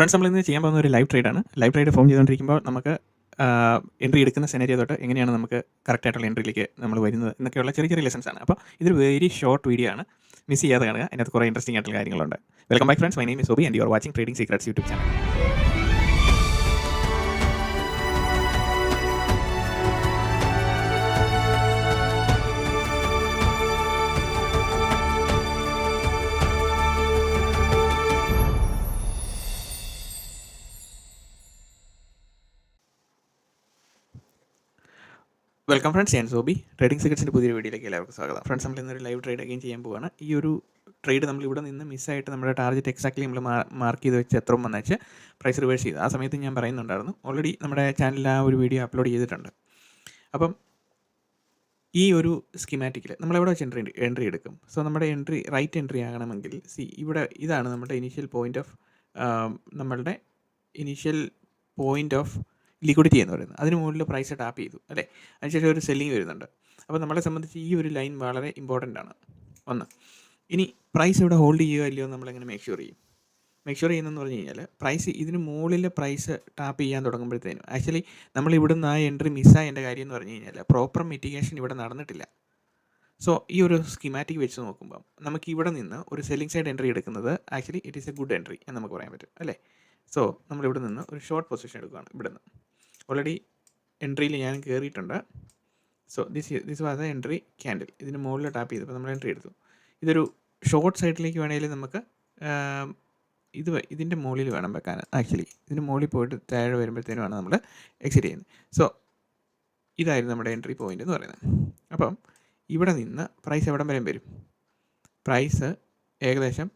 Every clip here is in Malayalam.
ഫ്രണ്ട്സ് നമ്മൾ ഇന്ന് ചെയ്യാൻ പോകുന്ന ഒരു ലൈവ് ട്രേഡാണ് ലൈവ് ട്രേഡ് ഫോം ചെയ്തുകൊണ്ടിരിക്കുമ്പോൾ നമുക്ക് എൻട്രി എടുക്കുന്ന സെനേരിയ തൊട്ട് എങ്ങനെയാണ് നമുക്ക് കറക്റ്റ് ആയിട്ടുള്ള എൻട്രിയിലേക്ക് നമ്മൾ വരുന്നത് എന്നൊക്കെയുള്ള ചെറിയ ചെറിയ ലെസൻസ് ആണ്. അപ്പോൾ ഇതൊരു വെരി ഷോർട്ട് വീഡിയോ ആണ്. മിസ് ചെയ്യാതെ കാണുക. അതിനകത്ത് കുറേ ഇൻട്രസ്റ്റിംഗ് ആയിട്ടുള്ള കാര്യങ്ങളുണ്ട്. Welcome bye friends my name is Sobi and you are watching trading secrets YouTube channel welcome friends ഞാൻ സോബി. ട്രേഡിംഗ് സെക്രട്സിന്റെ പുതിയ വീഡിയോയിലേക്ക് എല്ലാവർക്കും സ്വാഗതം. ഫ്രണ്ട്സ് നമ്മൾ ഇന്നൊരു ലൈവ് ട്രേഡ് അഗെയിൻ ചെയ്യാൻ പോവാണ്. ഈ ഒരു ട്രേഡ് നമ്മൾ ഇവിടെ നിന്ന് മിസ്സായിട്ട് നമ്മുടെ ടാർഗറ്റ് എക്സാക്ട്ലി നമ്മൾ മാർക്ക് ചെയ്ത് വെച്ച് എത്ര വന്നു വെച്ച് പ്രൈസ് റിവേഴ്സ് ചെയ്തു. ആ സമയത്ത് ഞാൻ പറയുന്നുണ്ടായിരുന്നു. ഓൾറെഡി നമ്മുടെ ചാനലിൽ ആ ഒരു വീഡിയോ അപ്ലോഡ് ചെയ്തിട്ടുണ്ട്. അപ്പം ഈ ഒരു സ്കിമാറ്റിക്കിൽ നമ്മളെവിടെ വെച്ച് എൻട്രി എൻട്രി എടുക്കും? സോ നമ്മുടെ എൻട്രി റൈറ്റ് എൻട്രി ആകണമെങ്കിൽ സി ഇവിടെ ഇതാണ് നമ്മുടെ ഇനീഷ്യൽ പോയിന്റ് ഓഫ് നമ്മളുടെ ഇനീഷ്യൽ പോയിന്റ് ഓഫ് ലിക്വിഡിറ്റി എന്ന് പറയുന്നത്. അതിന് മുകളിൽ പ്രൈസ് ടാപ്പ് ചെയ്തു അല്ലേ? അതിനുശേഷം ഒരു സെല്ലിങ് വരുന്നുണ്ട്. അപ്പോൾ നമ്മളെ സംബന്ധിച്ച് ഈ ഒരു ലൈൻ വളരെ ഇമ്പോർട്ടന്റ് ആണ്. ഒന്ന് ഇനി പ്രൈസ് ഇവിടെ ഹോൾഡ് ചെയ്യുക ഇല്ലയോ നമ്മളെങ്ങനെ മേക്ക് ഷുവർ ചെയ്യും? മേക്ക് ഷുവർ ചെയ്യുന്നതെന്ന് പറഞ്ഞു കഴിഞ്ഞാൽ പ്രൈസ് ഇതിന് മുകളിൽ പ്രൈസ് ടാപ്പ് ചെയ്യാൻ തുടങ്ങുമ്പോഴത്തേനും ആക്ച്വലി നമ്മൾ ഇവിടുന്ന് ആ എൻട്രി മിസ്സായതിന്റെ കാര്യം എന്ന് പറഞ്ഞു കഴിഞ്ഞാൽ പ്രോപ്പർ മിറ്റിഗേഷൻ ഇവിടെ നടന്നിട്ടില്ല. സോ ഈ ഒരു സ്കിമാറ്റിക് വെച്ച് നോക്കുമ്പോൾ നമുക്ക് ഇവിടെ നിന്ന് ഒരു സെല്ലിംഗ് സൈഡ് എൻട്രി എടുക്കുന്നത് actually it is a good entry എന്ന് നമുക്ക് പറയാൻ പറ്റും അല്ലേ? സോ നമ്മൾ ഇവിടെ നിന്ന് ഒരു ഷോർട്ട് പൊസിഷൻ എടുക്കുകയാണ് ഇവിടെ നിന്ന് ഓൾറെഡി എൻട്രിയിൽ ഞാൻ കയറിയിട്ടുണ്ട് so this this was a entry candle ഇതിന് മുകളിൽ ടാപ്പ് ചെയ്തപ്പോൾ നമ്മൾ എൻട്രി എടുത്തു. ഇതൊരു ഷോർട്ട് സൈഡിലേക്ക് വേണമെങ്കിൽ നമുക്ക് ഇത് ഇതിന്റെ മുകളിൽ വേണം വെക്കാൻ. ആക്ച്വലി ഇതിന്റെ മുകളിൽ പോയിട്ട് താഴെ വരുമ്പോഴത്തേനുമാണ് നമ്മൾ എക്സിറ്റ് ചെയ്യുന്നത്. സോ ഇതായിരുന്നു നമ്മുടെ എൻട്രി പോയിന്റ് എന്ന് പറയുന്നത്. അപ്പം ഇവിടെ നിന്ന് പ്രൈസ് എവിടം വരെയും വരും? പ്രൈസ് ഏകദേശം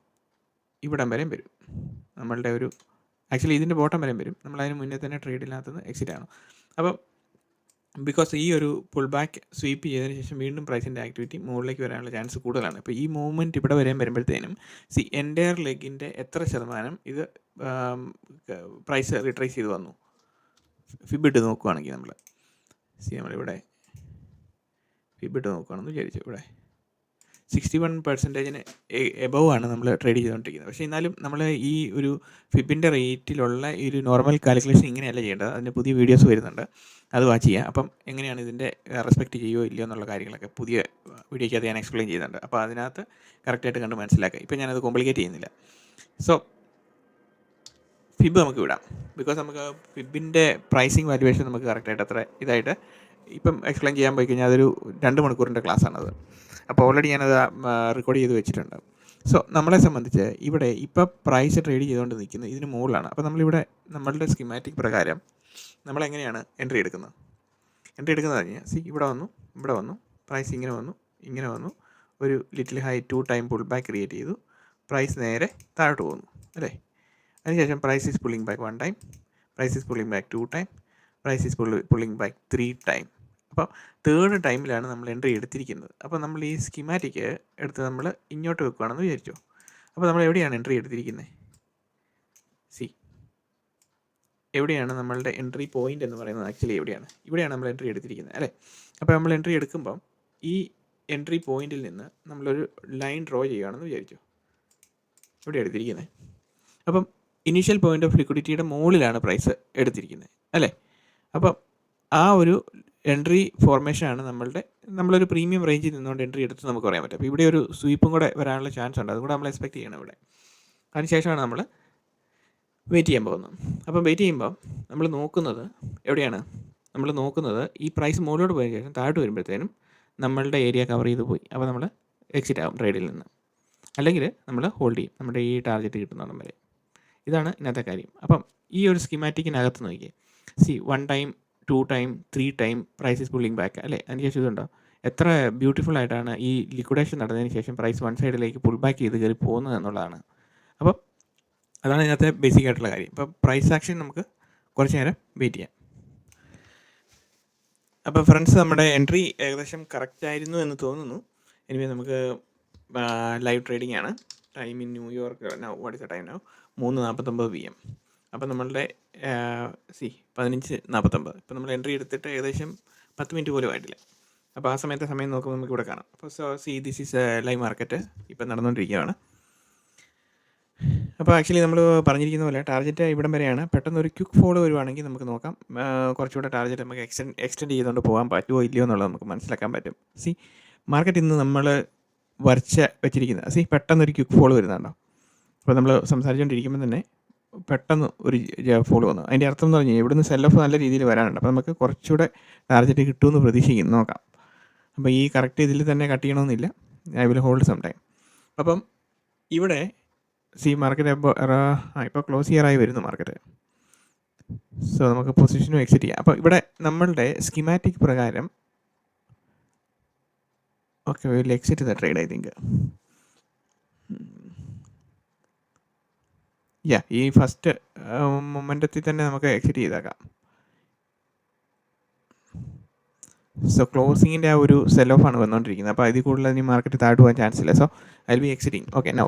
ഇവിടം വരെയും വരും. നമ്മളുടെ ഒരു ആക്ച്വലി ഇതിന്റെ ബോട്ടം വരെയും വരും. നമ്മൾ അതിന് മുന്നേ തന്നെ ട്രേഡിനകത്ത് നിന്ന് എക്സിറ്റ് ആണ്. അപ്പം ബിക്കോസ് ഈ ഒരു പുൾ ബാക്ക് സ്വീപ്പ് ചെയ്തതിന് ശേഷം വീണ്ടും പ്രൈസിന്റെ ആക്ടിവിറ്റി മുകളിലേക്ക് വരാനുള്ള ചാൻസ് കൂടുതലാണ്. ഇപ്പോൾ ഈ മൂവ്മെന്റ് ഇവിടെ വരെയും വരുമ്പോഴത്തേനും സി എന്റയർ ലെഗിന്റെ എത്ര ശതമാനം ഇത് പ്രൈസ് റിട്രേസ് ചെയ്ത് വന്നു? ഫിബിട്ട് നോക്കുകയാണെങ്കിൽ നമ്മൾ സി നമ്മളിവിടെ ഫിബിട്ട് നോക്കുകയാണെന്ന് വിചാരിച്ചു ഇവിടെ. സിക്സ്റ്റി വൺ പെർസെന്റേജിന് എബവ് ആണ് നമ്മൾ ട്രേഡ് ചെയ്തുകൊണ്ടിരിക്കുന്നത് പക്ഷേ എന്നാലും നമ്മൾ ഈ ഒരു ഫിബിന്റെ റേറ്റിലുള്ള ഈ ഒരു നോർമൽ കാൽക്കുലേഷൻ ഇങ്ങനെയല്ല ചെയ്യേണ്ടത്. അതിന്റെ പുതിയ വീഡിയോസ് വരുന്നുണ്ട്. അത് വാച്ച് ചെയ്യുക അപ്പം എങ്ങനെയാണ് ഇതിന്റെ റെസ്പെക്റ്റ് ചെയ്യുമോ ഇല്ലയോ എന്നുള്ള കാര്യങ്ങളൊക്കെ പുതിയ വീഡിയോയ്ക്കകത്ത് ഞാൻ എക്സ്പ്ലെയിൻ ചെയ്യുന്നുണ്ട്. അപ്പോൾ അതിനകത്ത് കറക്റ്റായിട്ട് കണ്ട് മനസ്സിലാക്കുക ഇപ്പം ഞാനത് കോംപ്ലിക്കേറ്റ് ചെയ്യുന്നില്ല. സോ ഫിബ് നമുക്ക് വിടാം. ബിക്കോസ് നമുക്ക് ഫിബിന്റെ പ്രൈസിങ് വാല്യുവേഷൻ നമുക്ക് കറക്റ്റായിട്ട് അത്ര ഇതായിട്ട് ഇപ്പം എക്സ്പ്ലെയിൻ ചെയ്യാൻ പോയി കഴിഞ്ഞാൽ അതൊരു രണ്ട് മണിക്കൂറിന്റെ ക്ലാസ്സാണത്. അപ്പോൾ ഓൾറെഡി ഞാനത് റെക്കോർഡ് ചെയ്ത് വെച്ചിട്ടുണ്ട്. സോ നമ്മളെ സംബന്ധിച്ച് ഇവിടെ ഇപ്പോൾ പ്രൈസ് ട്രേഡ് ചെയ്തുകൊണ്ട് നിൽക്കുന്നത് ഇതിന് മുകളിലാണ്. അപ്പോൾ നമ്മളിവിടെ നമ്മളുടെ സ്കിമാറ്റിക് പ്രകാരം നമ്മളെങ്ങനെയാണ് എൻട്രി എടുക്കുന്നത്? എൻട്രി എടുക്കുന്നത് കഴിഞ്ഞാൽ സി ഇവിടെ വന്നു ഇവിടെ വന്നു പ്രൈസ് ഇങ്ങനെ വന്നു ഇങ്ങനെ വന്നു. ഒരു little high two time pull back create ചെയ്തു. പ്രൈസ് നേരെ താഴോട്ട് പോകുന്നു അല്ലേ? അതിനുശേഷം price is pulling back one time price is pulling back two time price is pulling back three time അപ്പോൾ തേർഡ് ടൈമിലാണ് നമ്മൾ എൻട്രി എടുത്തിരിക്കുന്നത്. അപ്പോൾ നമ്മൾ ഈ സ്കിമാറ്റിക്ക് എടുത്ത് നമ്മൾ ഇങ്ങോട്ട് വെക്കുകയാണെന്ന് വിചാരിച്ചു. അപ്പോൾ നമ്മൾ എവിടെയാണ് എൻട്രി എടുത്തിരിക്കുന്നത് സി എവിടെയാണ് നമ്മളുടെ എൻട്രി പോയിന്റ് എന്ന് പറയുന്നത്? ആക്ച്വലി എവിടെയാണ്? ഇവിടെയാണ് നമ്മൾ എൻട്രി എടുത്തിരിക്കുന്നത് അല്ലേ? അപ്പോൾ നമ്മൾ എൻട്രി എടുക്കുമ്പം ഈ എൻട്രി പോയിന്റിൽ നിന്ന് നമ്മളൊരു ലൈൻ ഡ്രോ ചെയ്യുകയാണെന്ന് വിചാരിച്ചു. ഇവിടെ എടുത്തിരിക്കുന്നത് അപ്പം ഇനീഷ്യൽ പോയിന്റ് ഓഫ് ലിക്വിഡിറ്റിയുടെ മുകളിലാണ് പ്രൈസ് എടുത്തിരിക്കുന്നത് അല്ലേ? അപ്പം ആ ഒരു എൻട്രി ഫോർമേഷൻ ആണ് നമ്മളുടെ. നമ്മളൊരു പ്രീമിയം റേഞ്ചിൽ നിന്നുകൊണ്ട് എൻട്രി എടുത്ത് നമുക്ക് പറയാൻ പറ്റും. അപ്പോൾ ഇവിടെ ഒരു സ്വീപ്പും കൂടെ വരാനുള്ള ചാൻസ് ഉണ്ട്. അതുകൂടെ നമ്മൾ എക്സ്പെക്ട് ചെയ്യണം ഇവിടെ. അതിനുശേഷമാണ് നമ്മൾ വെയിറ്റ് ചെയ്യാൻ പോകുന്നത്. അപ്പം വെയിറ്റ് ചെയ്യുമ്പോൾ നമ്മൾ നോക്കുന്നത് എവിടെയാണ്? നമ്മൾ നോക്കുന്നത് ഈ പ്രൈസ് മുകളിലോട്ട് പോയതിനു ശേഷം താഴോട്ട് വരുമ്പോഴത്തേനും നമ്മളുടെ ഏരിയ കവർ ചെയ്ത് പോയി. അപ്പോൾ നമ്മൾ എക്സിറ്റ് ആവും ട്രേഡിൽ നിന്ന്. അല്ലെങ്കിൽ നമ്മൾ ഹോൾഡ് ചെയ്യും. നമ്മുടെ ഈ ടാർഗറ്റ് കിട്ടുന്നിടം വരെ. ഇതാണ് ഇന്നത്തെ കാര്യം. അപ്പം ഈ ഒരു സ്കിമാറ്റിക്കിനകത്ത് നോക്കിയേ. See one time two time three time price is pulling back അല്ലേ? അതിനുശേഷം ഇതുണ്ടോ? എത്ര ബ്യൂട്ടിഫുൾ ആയിട്ടാണ് ഈ ലിക്വിഡേഷൻ നടന്നതിന് ശേഷം പ്രൈസ് വൺ സൈഡിലേക്ക് പുൾ ബാക്ക് ചെയ്ത് കയറി പോകുന്നത് എന്നുള്ളതാണ്. അപ്പം അതാണ് ഇതിനകത്തെ ബേസിക് ആയിട്ടുള്ള കാര്യം. ഇപ്പം പ്രൈസ് ആക്ഷൻ നമുക്ക് കുറച്ച് നേരം വെയിറ്റ് ചെയ്യാം. അപ്പോൾ ഫ്രണ്ട്സ് നമ്മുടെ എൻട്രി ഏകദേശം കറക്റ്റ് ആയിരുന്നു എന്ന് തോന്നുന്നു. എനിവേ നമുക്ക് ലൈവ് ട്രേഡിംഗ് ആണ്. Time in New York what is a time now മൂന്ന് നാൽപ്പത്തൊമ്പത് പി എം അപ്പോൾ നമ്മളുടെ സി പതിനഞ്ച് നാൽപ്പത്തൊമ്പത്. ഇപ്പം നമ്മൾ എൻട്രി എടുത്തിട്ട് ഏകദേശം പത്ത് മിനിറ്റ് പോലും ആയിട്ടില്ല. അപ്പോൾ ആ സമയത്തെ സമയം നോക്കുമ്പോൾ നമുക്ക് ഇവിടെ കാണാം. അപ്പോൾ so see this is live market. ഇപ്പം നടന്നുകൊണ്ടിരിക്കുകയാണ്. അപ്പോൾ ആക്ച്വലി നമ്മൾ പറഞ്ഞിരിക്കുന്ന പോലെ ടാർഗറ്റ് ഇവിടം വരെയാണ്. പെട്ടെന്ന് ഒരു ക്യുക്ക് ഫോളോ വരുവാണെങ്കിൽ നമുക്ക് നോക്കാം. കുറച്ചുകൂടെ ടാർഗറ്റ് നമുക്ക് എക്സ്റ്റെൻഡ് എക്സ്റ്റെൻഡ് ചെയ്തുകൊണ്ട് പോകാൻ പറ്റുമോ ഇല്ലയോ എന്നുള്ളത് നമുക്ക് മനസ്സിലാക്കാൻ പറ്റും. സി മാർക്കറ്റ് ഇന്ന് നമ്മൾ വരച്ച വെച്ചിരിക്കുന്നത് സി പെട്ടെന്ന് ഒരു ക്വിക്ക് ഫോളോ വരുന്നുണ്ടോ? അപ്പോൾ നമ്മൾ സംസാരിച്ചുകൊണ്ടിരിക്കുമ്പോൾ തന്നെ പെട്ടെന്ന് ഒരു ഫോൾ വന്നു. അതിന്റെ അർത്ഥം എന്ന് പറഞ്ഞാൽ ഇവിടുന്ന് സെൽ ഓഫ് നല്ല രീതിയിൽ വരാനുണ്ട്. അപ്പോൾ നമുക്ക് കുറച്ചുകൂടെ ടാർജറ്റ് കിട്ടുമെന്ന് പ്രതീക്ഷിക്കുന്നു. നോക്കാം. അപ്പോൾ ഈ കറക്റ്റ് ഇതിൽ തന്നെ കട്ട് ചെയ്യണമെന്നില്ല. I will hold some time അപ്പം ഇവിടെ സി മാർക്കറ്റ് ഇപ്പോൾ ആ ഇപ്പോൾ ക്ലോസ് ചെയ്യാറായി വരുന്നു മാർക്കറ്റ് സോ നമുക്ക് പൊസിഷനും എക്സിറ്റ് ചെയ്യാം. അപ്പോൾ ഇവിടെ നമ്മളുടെ സ്കിമാറ്റിക് പ്രകാരം okay will exit the trade I think ya ഈ ഫസ്റ്റ് മൊമെന്റത്തിൽ തന്നെ നമുക്ക് എക്സിറ്റ് ചെയ്തേക്കാം. സോ ക്ലോസിങ്ങിന്റെ ആ ഒരു സെൽ ഓഫ് ആണ് വന്നുകൊണ്ടിരിക്കുന്നത് അപ്പോൾ അതിൽ കൂടുതൽ ഇനി മാർക്കറ്റ് താഴ്ത്തു പോകാൻ ചാൻസ് ഇല്ല. So I be exiting okay no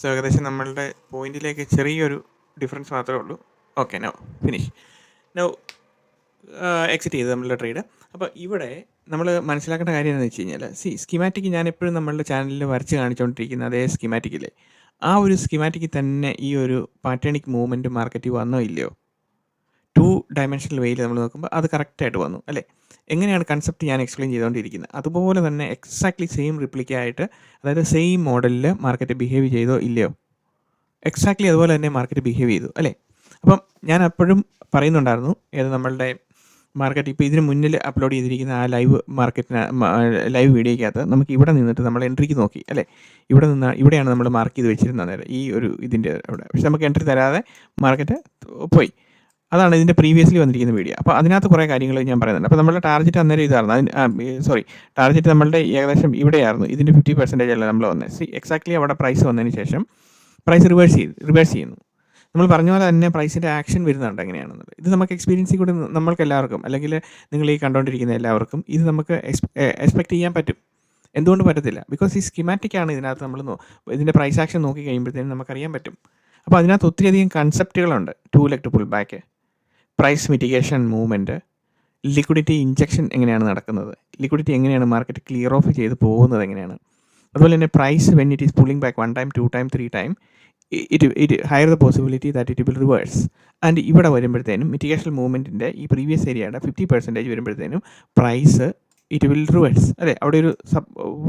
so ഏകദേശം നമ്മളുടെ പോയിന്റിലേക്ക് ചെറിയൊരു ഡിഫറൻസ് മാത്രമേ ഉള്ളൂ. Okay no finish no exit ചെയ്ത് നമ്മളുടെ ട്രേഡ് അപ്പോൾ ഇവിടെ നമ്മൾ മനസ്സിലാക്കേണ്ട കാര്യം എന്താണെന്ന് വെച്ച് കഴിഞ്ഞാൽ സി സ്കിമാറ്റിക് ഞാൻ എപ്പോഴും നമ്മളുടെ ചാനലിൽ വരച്ച് കാണിച്ചുകൊണ്ടിരിക്കുന്ന അതേ സ്കിമാറ്റിക്കില്ലേ ആ ഒരു സ്കിമാറ്റിക്കിൽ തന്നെ ഈ ഒരു പാറ്റേണിക് മൂവ്മെന്റ് മാർക്കറ്റിൽ വന്നോ ഇല്ലയോ? ടു ഡയമെൻഷണൽ വേയിൽ നമ്മൾ നോക്കുമ്പോൾ അത് കറക്റ്റായിട്ട് വന്നു അല്ലേ? എങ്ങനെയാണ് കൺസെപ്റ്റ് ഞാൻ എക്സ്പ്ലെയിൻ ചെയ്തുകൊണ്ടിരിക്കുന്നത് അതുപോലെ തന്നെ എക്സാക്ട്ലി സെയിം റിപ്ലിക്ക ആയിട്ട് അതായത് സെയിം മോഡലിൽ മാർക്കറ്റ് ബിഹേവ് ചെയ്തോ ഇല്ലയോ? എക്സാക്ട്ലി അതുപോലെ തന്നെ മാർക്കറ്റ് ബിഹേവ് ചെയ്തു അല്ലേ? അപ്പം ഞാൻ അപ്പോഴും പറയുന്നുണ്ടായിരുന്നു ഏത് നമ്മളുടെ മാർക്കറ്റ് ഇപ്പോൾ ഇതിന് മുന്നിൽ അപ്ലോഡ് ചെയ്തിരിക്കുന്ന ആ ലൈവ് മാർക്കറ്റിന് ലൈവ് വീഡിയോയ്ക്കകത്ത് നമുക്ക് ഇവിടെ നിന്നിട്ട് നമ്മൾ എൻട്രിക്ക് നോക്കി അല്ലേ? ഇവിടെ നിന്ന് ഇവിടെയാണ് നമ്മൾ മാർക്ക് ചെയ്ത് വെച്ചിരുന്നത് ഈ ഒരു ഇതിന്റെ അവിടെ. പക്ഷെ നമുക്ക് എൻട്രി തരാതെ മാർക്കറ്റ് പോയി. അതാണ് ഇതിന്റെ പ്രീവിയസ്ലി വന്നിരിക്കുന്ന വീഡിയോ അപ്പോൾ അതിനകത്ത് കുറേ കാര്യങ്ങൾ ഞാൻ പറയുന്നുണ്ട്. അപ്പോൾ നമ്മുടെ ടാർജറ്റ് അന്നേരം ഇതായിരുന്നു. അതിന് സോറി ടാർജറ്റ് നമ്മളുടെ ഏകദേശം ഇവിടെയായിരുന്നു. ഇതിന്റെ ഫിഫ്റ്റി പെർസെന്റേജ് അല്ല നമ്മൾ വന്നത്. സി എക്സാക്ട്ലി അവിടെ പ്രൈസ് വന്നതിന് ശേഷം പ്രൈസ് റിവേഴ്സ് ചെയ്ത് റിവേഴ്സ് ചെയ്യുന്നു. നമ്മൾ പറഞ്ഞ പോലെ തന്നെ പ്രൈസിന്റെ ആക്ഷൻ വരുന്നുണ്ട് എങ്ങനെയാണെന്നുള്ളത്. ഇത് നമുക്ക് എക്സ്പീരിയൻസ് കൂടി നമ്മൾക്ക് എല്ലാവർക്കും അല്ലെങ്കിൽ നിങ്ങൾ ഈ കണ്ടുകൊണ്ടിരിക്കുന്ന എല്ലാവർക്കും ഇത് നമുക്ക് എക്സ്പെക്ട് ചെയ്യാൻ പറ്റും. എന്തുകൊണ്ട് പറ്റത്തില്ല? ബിക്കോസ് ഈ സ്കിമാറ്റിക് ആണ് ഇതിനകത്ത് നമ്മൾ ഇതിന്റെ പ്രൈസ് ആക്ഷൻ നോക്കി കഴിയുമ്പോഴത്തേനും നമുക്കറിയാൻ പറ്റും. അപ്പോൾ അതിനകത്ത് ഒത്തിരിയധികം കൺസെപ്റ്റുകളുണ്ട് two leg two pull back price mitigation movement liquidity injection എങ്ങനെയാണ് നടക്കുന്നത്? ലിക്വിഡിറ്റി എങ്ങനെയാണ് മാർക്കറ്റ് ക്ലിയർ ഓഫ് ചെയ്ത് പോകുന്നത് എങ്ങനെയാണ്? അതുപോലെ തന്നെ price when it is pulling back one time two time three time it it higher the possibility that it will reverse and ഇവിടെ വരുമ്പോഴത്തേനും മിറ്റിഗേഷൻ മൂവ്മെന്റിന്റെ ഈ പ്രീവിയസ് ഏരിയയുടെ ഫിഫ്റ്റി പെർസെന്റേജ് വരുമ്പോഴത്തേനും പ്രൈസ് ഇറ്റ് വിൽ റിവേഴ്സ് അല്ലേ അവിടെ ഒരു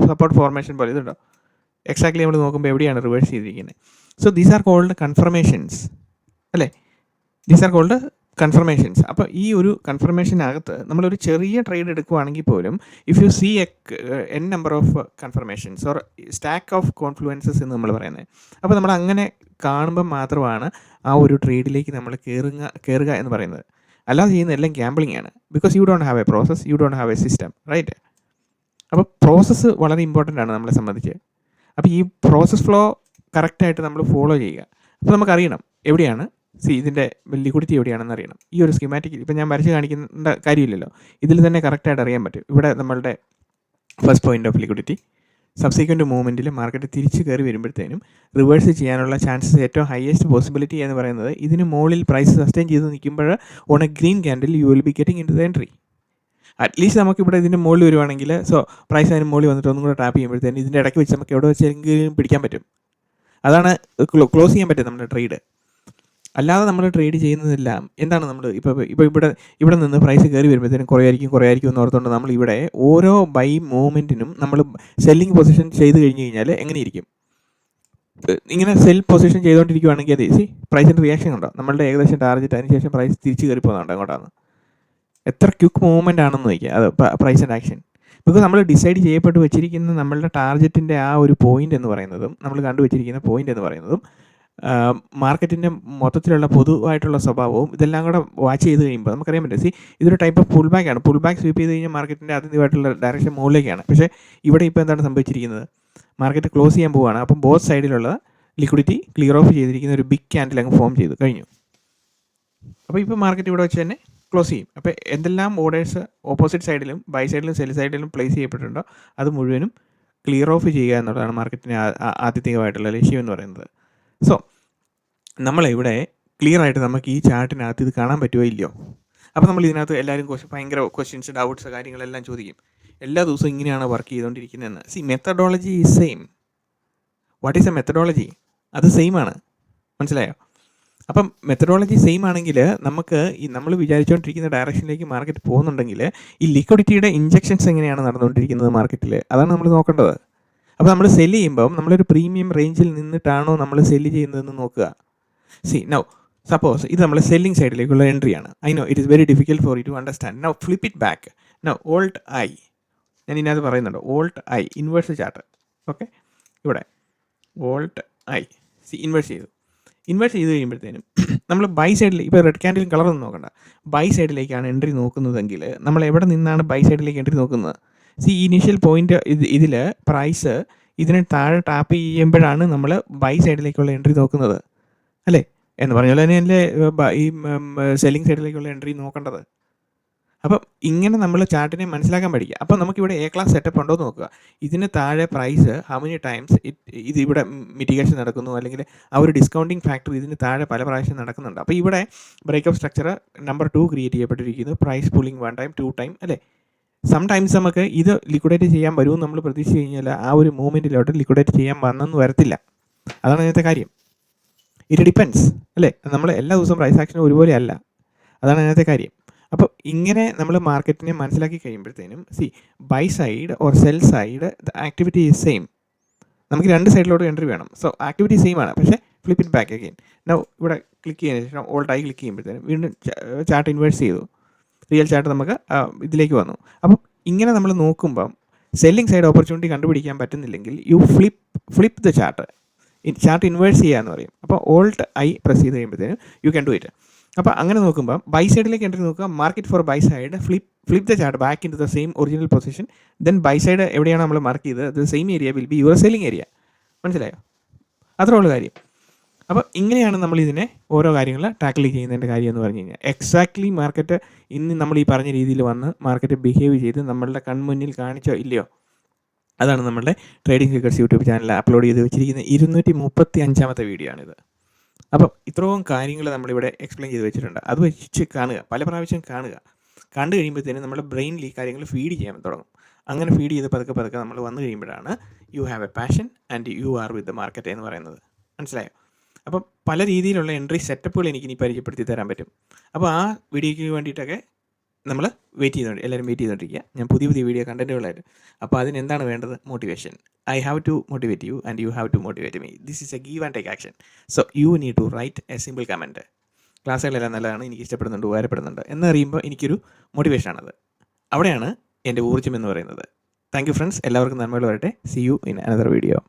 സപ്പോർട്ട് ഫോർമേഷൻ പോലെ ഇതുണ്ടോ? എക്സാക്ട്ലി നമ്മൾ നോക്കുമ്പോൾ എവിടെയാണ് റിവേഴ്സ് ചെയ്തിരിക്കുന്നത് so these are called confirmations അല്ലേ? ദീസ് ആർ കോൾഡ് കൺഫർമേഷൻസ് അപ്പോൾ ഈ ഒരു കൺഫർമേഷനകത്ത് നമ്മളൊരു ചെറിയ ട്രേഡ് എടുക്കുവാണെങ്കിൽ പോലും if you see a an number of confirmations or stack of confluences എന്ന് നമ്മൾ പറയുന്നത്. അപ്പോൾ നമ്മൾ അങ്ങനെ കാണുമ്പോൾ മാത്രമാണ് ആ ഒരു ട്രേഡിലേക്ക് നമ്മൾ കയറുക കയറുക എന്ന് പറയുന്നത്. അല്ലാതെ ചെയ്യുന്ന എല്ലാം ഗ്യാമ്പിളിംഗ് ആണ്. Because you don't have a process you don't have a system right അപ്പോൾ പ്രോസസ്സ് വളരെ ഇമ്പോർട്ടന്റ് ആണ് നമ്മളെ സംബന്ധിച്ച്. അപ്പോൾ ഈ പ്രോസസ് ഫ്ലോ കറക്റ്റായിട്ട് നമ്മൾ ഫോളോ ചെയ്യുക. അപ്പോൾ നമുക്കറിയണം എവിടെയാണ് സി ഇതിന്റെ ലിക്വിഡിറ്റി എവിടെയാണെന്ന് അറിയണം. ഈ ഒരു സ്കീമാറ്റിക് ഇപ്പം ഞാൻ വരച്ച് കാണിക്കേണ്ട കാര്യമില്ലല്ലോ. ഇതിൽ തന്നെ കറക്റ്റായിട്ട് അറിയാൻ പറ്റും. ഇവിടെ നമ്മളുടെ first point of liquidity subsequent മൂവ്മെന്റിൽ market തിരിച്ച് കയറി വരുമ്പോഴത്തേനും റിവേഴ്സ് ചെയ്യാനുള്ള ചാൻസസ് ഏറ്റവും ഹയസ്റ്റ് പോസിബിലിറ്റി എന്ന് പറയുന്നത് ഇതിന് മുകളിൽ പ്രൈസ് സസ്റ്റെയിൻ ചെയ്ത് നിൽക്കുമ്പോൾ on a green candle you will be getting into the entry at least നമുക്ക് ഇവിടെ ഇതിന്റെ മുകളിൽ വരുവാണെങ്കിൽ സോ പ്രൈസ് അതിന് മുകളിൽ വന്നിട്ട് ഒന്നും കൂടെ ടാപ്പ് ചെയ്യുമ്പോഴത്തേനും ഇതിന്റെ ഇടയ്ക്ക് വെച്ച് നമുക്ക് എവിടെ വെച്ചെങ്കിലും പിടിക്കാൻ പറ്റും. അതാണ് ക്ലോസ് ചെയ്യാൻ പറ്റും നമ്മുടെ ട്രേഡ് അല്ലാതെ നമ്മൾ ട്രേഡ് ചെയ്യുന്നതെല്ലാം എന്താണ് നമ്മൾ ഇപ്പോൾ ഇപ്പോൾ ഇവിടെ ഇവിടെ നിന്ന് പ്രൈസ് കയറി വരുമ്പോഴത്തേനും കുറയായിരിക്കും കുറയായിരിക്കും എന്ന് ഓർത്തുകൊണ്ട് നമ്മൾ ഇവിടെ ഓരോ ബൈ മൂവ്മെന്റിനും നമ്മൾ സെല്ലിംഗ് പൊസിഷൻ ചെയ്ത് കഴിഞ്ഞ് കഴിഞ്ഞാൽ എങ്ങനെയിരിക്കും? ഇങ്ങനെ സെൽ പൊസിഷൻ ചെയ്തുകൊണ്ടിരിക്കുകയാണെങ്കിൽ അതെ സി പ്രൈസിന്റെ റിയാക്ഷൻ ഉണ്ടോ നമ്മളുടെ ഏകദേശം ടാർജറ്റ് അതിന് ശേഷം പ്രൈസ് തിരിച്ച് കയറി പോകുന്നുണ്ട് അങ്ങോട്ടാണ് എത്ര ക്വിക്ക് മൂവ്മെന്റ് ആണെന്ന് നോക്കിയാൽ അത് പ്രൈസ് ആൻഡ് ആക്ഷൻ ബിക്കോസ് നമ്മൾ ഡിസൈഡ് ചെയ്യപ്പെട്ട് വെച്ചിരിക്കുന്ന നമ്മളുടെ ടാർജറ്റിന്റെ ആ ഒരു പോയിന്റ് എന്ന് പറയുന്നതും നമ്മൾ കണ്ടുവച്ചിരിക്കുന്ന പോയിന്റ് എന്ന് പറയുന്നതും മാർക്കറ്റിന്റെ മൊത്തത്തിലുള്ള പൊതുവായിട്ടുള്ള സ്വഭാവവും ഇതെല്ലാം കൂടെ വാച്ച് ചെയ്ത് കഴിയുമ്പോൾ നമുക്കറിയാൻ പറ്റും. സി ഇതൊരു ടൈപ്പ് ഓഫ് പുൾ ബാക്ക് ആണ്. പുൾ ബാക്ക് സ്വീപ്പ് ചെയ്ത് കഴിഞ്ഞാൽ മാർക്കറ്റിന്റെ ആദ്യമായിട്ടുള്ള ഡയറക്ഷൻ മുകളിലേക്കാണ്. പക്ഷേ ഇവിടെ ഇപ്പോൾ എന്താണ് സംഭവിച്ചിരിക്കുന്നത്? മാർക്കറ്റ് ക്ലോസ് ചെയ്യാൻ പോവുകയാണ് അപ്പം ബോത്ത് സൈഡിലുള്ള ലിക്വിഡിറ്റി ക്ലിയർ ഓഫ് ചെയ്തിരിക്കുന്ന ഒരു ബിഗ് ക്യാൻഡിൽ അങ്ങ് ഫോം ചെയ്തു. കഴിഞ്ഞു. അപ്പോൾ ഇപ്പോൾ മാർക്കറ്റ് ഇവിടെ വെച്ച് തന്നെ ക്ലോസ് ചെയ്യും. അപ്പോൾ എന്തെല്ലാം ഓർഡേഴ്സ് ഓപ്പോസിറ്റ് സൈഡിലും ബൈ സൈഡിലും സെൽ സൈഡിലും പ്ലേസ് ചെയ്യപ്പെട്ടിട്ടുണ്ടോ അത് മുഴുവനും ക്ലിയർ ഓഫ് ചെയ്യുക എന്നുള്ളതാണ് മാർക്കറ്റിന്റെ ആത്യന്തികമായിട്ടുള്ള ലക്ഷ്യം എന്ന് പറയുന്നത്. സോ നമ്മളിവിടെ ക്ലിയർ ആയിട്ട് നമുക്ക് ഈ ചാർട്ടിനകത്ത് ഇത് കാണാൻ പറ്റുമോ ഇല്ലയോ? അപ്പോൾ നമ്മൾ ഇതിനകത്ത് എല്ലാവരും ക്വസ്റ്റ്യൻ ഭയങ്കര ക്വസ്റ്റ്യൻസ് ഡൗട്ട്സ് കാര്യങ്ങളെല്ലാം ചോദിക്കും. എല്ലാ ദിവസവും ഇങ്ങനെയാണ് work ചെയ്തുകൊണ്ടിരിക്കുന്നതെന്ന് see methodology is same what is a methodology അത് സെയിം ആണ്. മനസ്സിലായോ? അപ്പം മെത്തഡോളജി സെയിം ആണെങ്കിൽ നമുക്ക് ഈ നമ്മൾ വിചാരിച്ചുകൊണ്ടിരിക്കുന്ന ഡയറക്ഷനിലേക്ക് മാർക്കറ്റ് പോകുന്നുണ്ടെങ്കിൽ ഈ ലിക്വിഡിറ്റിയുടെ ഇഞ്ചക്ഷൻസ് എങ്ങനെയാണ് നടന്നുകൊണ്ടിരിക്കുന്നത് മാർക്കറ്റിൽ അതാണ് നമ്മൾ നോക്കേണ്ടത്. അപ്പോൾ നമ്മൾ സെൽ ചെയ്യുമ്പം നമ്മളൊരു പ്രീമിയം റേഞ്ചിൽ നിന്നിട്ടാണോ നമ്മൾ സെൽ ചെയ്യുന്നതെന്ന് നോക്കുക. സി നൗ സപ്പോസ് ഇത് നമ്മൾ സെല്ലിംഗ് സൈഡിലേക്കുള്ള എൻട്രി ആണ്. I know it is very difficult for you to understand now flip it back now alt I ഞാൻ ഇതിനകത്ത് പറയുന്നുണ്ട്. Alt I inverse chart okay ഇവിടെ. ഓൾട്ട് ഐ സി ഇൻവേഴ്സ് ചെയ്തു. ഇൻവേഴ്സ് ചെയ്ത് കഴിയുമ്പോഴത്തേനും നമ്മൾ ബൈ സൈഡിൽ ഇപ്പോൾ റെഡ് ക്യാൻഡിലും കളറൊന്നും നോക്കണ്ട. ബൈ സൈഡിലേക്കാണ് എൻട്രി നോക്കുന്നതെങ്കിൽ നമ്മൾ എവിടെ നിന്നാണ് ബൈ സൈഡിലേക്ക് എൻട്രി നോക്കുന്നത്? സി ഇനീഷ്യൽ പോയിന്റ് ഇത് ഇതിൽ പ്രൈസ് ഇതിന് താഴെ ടാപ്പ് ചെയ്യുമ്പോഴാണ് നമ്മൾ ബൈ സൈഡിലേക്കുള്ള എൻട്രി നോക്കുന്നത്. അല്ലേ? എന്ന് പറഞ്ഞ പോലെ തന്നെ ഈ സെല്ലിംഗ് സൈഡിലേക്കുള്ള എൻട്രി നോക്കേണ്ടത്. അപ്പം ഇങ്ങനെ നമ്മൾ ചാർട്ടിനെ മനസ്സിലാക്കാൻ പഠിക്കുക. അപ്പം നമുക്കിവിടെ എ ക്ലാസ് സെറ്റപ്പ് ഉണ്ടോ എന്ന് നോക്കുക. ഇതിന് താഴെ പ്രൈസ് ഹൗ മെനി ടൈംസ് ഇത് ഇവിടെ മിറ്റിഗേഷൻ നടക്കുന്നു. അല്ലെങ്കിൽ ആ ഒരു ഡിസ്കൗണ്ടിങ് ഫാക്ടർ ഇതിന് താഴെ പല പ്രാവശ്യം നടക്കുന്നുണ്ട്. അപ്പോൾ ഇവിടെ breakup structure number two create ചെയ്യപ്പെട്ടിരിക്കുന്നു. Price pulling one time two time അല്ലേ? സം ടൈംസ് നമുക്ക് ഇത് ലിക്വിഡേറ്റ് ചെയ്യാൻ വരും നമ്മൾ പ്രതീക്ഷിച്ച് കഴിഞ്ഞാൽ ആ ഒരു മൂവ്മെന്റിലോട്ട് ലിക്വിഡേറ്റ് ചെയ്യാൻ വന്നെന്ന് വരത്തില്ല. അതാണ് അതിനകത്തെ കാര്യം. ഇറ്റ് ഡിപ്പെൻസ് അല്ലേ? നമ്മൾ എല്ലാ ദിവസവും പ്രൈസ് ആക്ഷനും ഒരുപോലെ അല്ല. അതാണ് അതിനകത്തെ കാര്യം. അപ്പോൾ ഇങ്ങനെ നമ്മൾ മാർക്കറ്റിനെ മനസ്സിലാക്കി കഴിയുമ്പോഴത്തേനും see buy side or sell side the activity is same നമുക്ക് രണ്ട് സൈഡിലോട്ട് എൻട്രി വേണം. സോ ആക്ടിവിറ്റി സെയിം ആണ്. പക്ഷേ flip it back again now ഇവിടെ ക്ലിക്ക് ചെയ്യുന്ന ശേഷം ഓൾട്ടായി ക്ലിക്ക് ചെയ്യുമ്പോഴത്തേനും വീണ്ടും ചാർട്ട് ഇൻവേഴ്സ് ചെയ്തു. റിയൽ ചാർട്ട് നമുക്ക് ഇതിലേക്ക് വന്നു. അപ്പം ഇങ്ങനെ നമ്മൾ നോക്കുമ്പം സെല്ലിംഗ് സൈഡ് ഓപ്പർച്യൂണിറ്റി കണ്ടുപിടിക്കാൻ പറ്റുന്നില്ലെങ്കിൽ you flip flip the chart chart inverse ചെയ്യുക എന്ന് പറയും. അപ്പോൾ ഓൾട്ട് ഐ പ്രസ് ചെയ്ത് കഴിയുമ്പോഴത്തേനും യു ക്യാൻ ഡു ഇറ്റ് അപ്പോൾ അങ്ങനെ നോക്കുമ്പോൾ ബൈ സൈഡിലേക്ക് എൻട്രി നോക്കുക market for buy side flip flip the chart back into the same original position then buy side എവിടെയാണ് നമ്മൾ മാർക്ക് ചെയ്തത്? The same area will be your selling area മനസ്സിലായോ? അത്രേ ഉള്ളൂ കാര്യം. അപ്പോൾ ഇങ്ങനെയാണ് നമ്മൾ ഇതിനെ ഓരോ കാര്യങ്ങൾ ടാക്കിൾ ചെയ്യുന്നതിന്റെ കാര്യം എന്ന് പറഞ്ഞു കഴിഞ്ഞാൽ. എക്സാക്ട്ലി മാർക്കറ്റ് ഇന്ന് നമ്മൾ ഈ പറഞ്ഞ രീതിയിൽ വന്ന് മാർക്കറ്റ് ബിഹേവ് ചെയ്ത് നമ്മളുടെ കൺമുന്നിൽ കാണിച്ചോ ഇല്ലയോ? അതാണ് നമ്മളുടെ ട്രേഡിംഗ് ഫിഗേഴ്സ് യൂട്യൂബ് ചാനലിൽ അപ്ലോഡ് ചെയ്ത് വെച്ചിരിക്കുന്ന ഇരുന്നൂറ്റി മുപ്പത്തി അഞ്ചാമത്തെ വീഡിയോ ആണിത്. അപ്പം ഇത്രയും കാര്യങ്ങൾ നമ്മളിവിടെ എക്സ്പ്ലെയിൻ ചെയ്ത് വെച്ചിട്ടുണ്ട്. അത് വെച്ച് കാണുക. പല പ്രാവശ്യം കാണുക. കണ്ടു കഴിയുമ്പോഴത്തേനും നമ്മുടെ ബ്രെയിനിൽ ഈ കാര്യങ്ങൾ ഫീഡ് ചെയ്യാൻ തുടങ്ങും. അങ്ങനെ ഫീഡ് ചെയ്ത് പതുക്കെ പതുക്കെ നമ്മൾ വന്നു കഴിയുമ്പോഴാണ് you have a passion and you are with the market എന്ന് പറയുന്നത്. മനസ്സിലായോ? അപ്പം പല രീതിയിലുള്ള എൻട്രി സെറ്റപ്പുകൾ എനിക്ക് ഇനി പരിചയപ്പെടുത്തി തരാൻ പറ്റും. അപ്പോൾ ആ വീഡിയോയ്ക്ക് വേണ്ടിയിട്ടൊക്കെ നമ്മൾ വെയിറ്റ് ചെയ്തുകൊണ്ട് എല്ലാവരും വെയിറ്റ് ചെയ്തുകൊണ്ടിരിക്കുക ഞാൻ പുതിയ പുതിയ വീഡിയോ കണ്ടന്റുകളായിട്ട് അപ്പോൾ അതിന് എന്താണ് വേണ്ടത്? Motivation I have to motivate you and you have to motivate me this is a give and take action so you need to write a simple comment ക്ലാസ്സുകളെല്ലാം നല്ലതാണ് എനിക്ക് ഇഷ്ടപ്പെടുന്നുണ്ട് ഉപകാരപ്പെടുന്നുണ്ട് എന്നറിയുമ്പോൾ എനിക്കൊരു മോട്ടിവേഷനാണത് അവിടെയാണ് എന്റെ ഊർജം എന്ന് പറയുന്നത്. താങ്ക് യു ഫ്രണ്ട്സ് എല്ലാവർക്കും നന്മകൾ വരട്ടെ. See you in another video